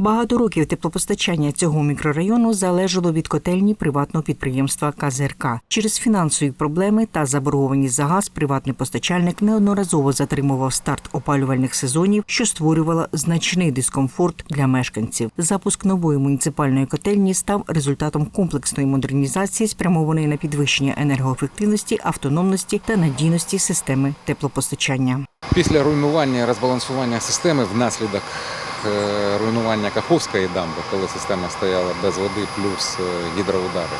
Багато років теплопостачання цього мікрорайону залежало від котельні приватного підприємства КЗРК. Через фінансові проблеми та заборгованість за газ приватний постачальник неодноразово затримував старт опалювальних сезонів, що створювало значний дискомфорт для мешканців. Запуск нової муніципальної котельні став результатом комплексної модернізації, спрямованої на підвищення енергоефективності, автономності та надійності системи теплопостачання. Після руйнування і розбалансування системи внаслідок руйнування Каховської дамби, коли система стояла без води плюс е, гідроудари,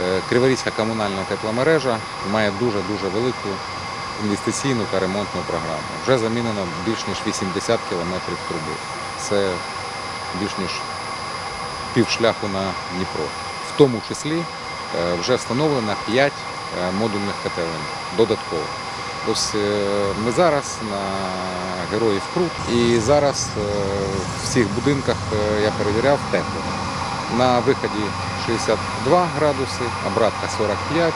е, Криворізька комунальна тепломережа має дуже-дуже велику інвестиційну та ремонтну програму. Вже замінено більш ніж 80 кілометрів труби. Це більш ніж півшляху на Дніпро. В тому числі е, вже встановлено 5 модульних котелень додатково. Ось е, ми зараз на Героїв Крут і зараз е, в всіх будинках е, я перевіряв тепло. На виході 62 градуси, обратка 45.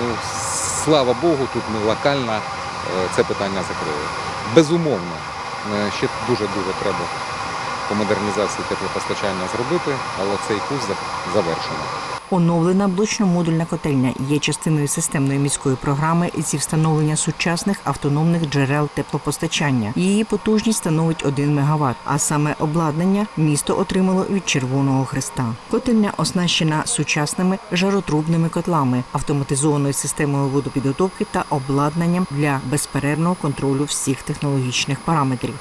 Ну, слава Богу, тут ми локально це питання закрили. Безумовно, ще дуже-дуже треба по модернізації теплопостачання зробити, але цей курс за- завершено. Оновлена блочно-модульна котельня є частиною системної міської програми зі встановлення сучасних автономних джерел теплопостачання. Її потужність становить 1 МВт, а саме обладнання місто отримало від Червоного Христа. Котельня оснащена сучасними жаротрубними котлами, автоматизованою системою водопідготовки та обладнанням для безперервного контролю всіх технологічних параметрів.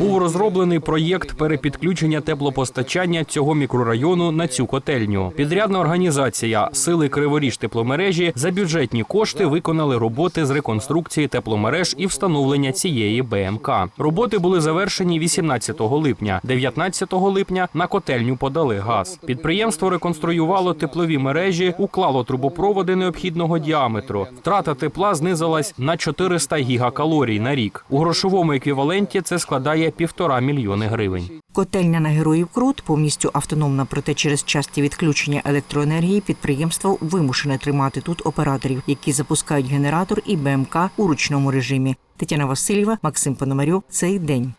Був розроблений проєкт перепідключення теплопостачання цього мікрорайону на цю котельню. Підрядна організація Сили Криворіж тепломережі за бюджетні кошти виконали роботи з реконструкції тепломереж і встановлення цієї БМК. Роботи були завершені 18 липня. 19 липня на котельню подали газ. Підприємство реконструювало теплові мережі, уклало трубопроводи необхідного діаметру. Втрата тепла знизилась на 400 гігакалорій на рік. У грошовому еквіваленті це складає півтора мільйони гривень. Котельня на героїв Крут повністю автономна, проте через часті відключення електроенергії підприємство вимушене тримати тут операторів, які запускають генератор і БМК у ручному режимі. Тетяна Васильєва, Максим Пономарьов. Цей день.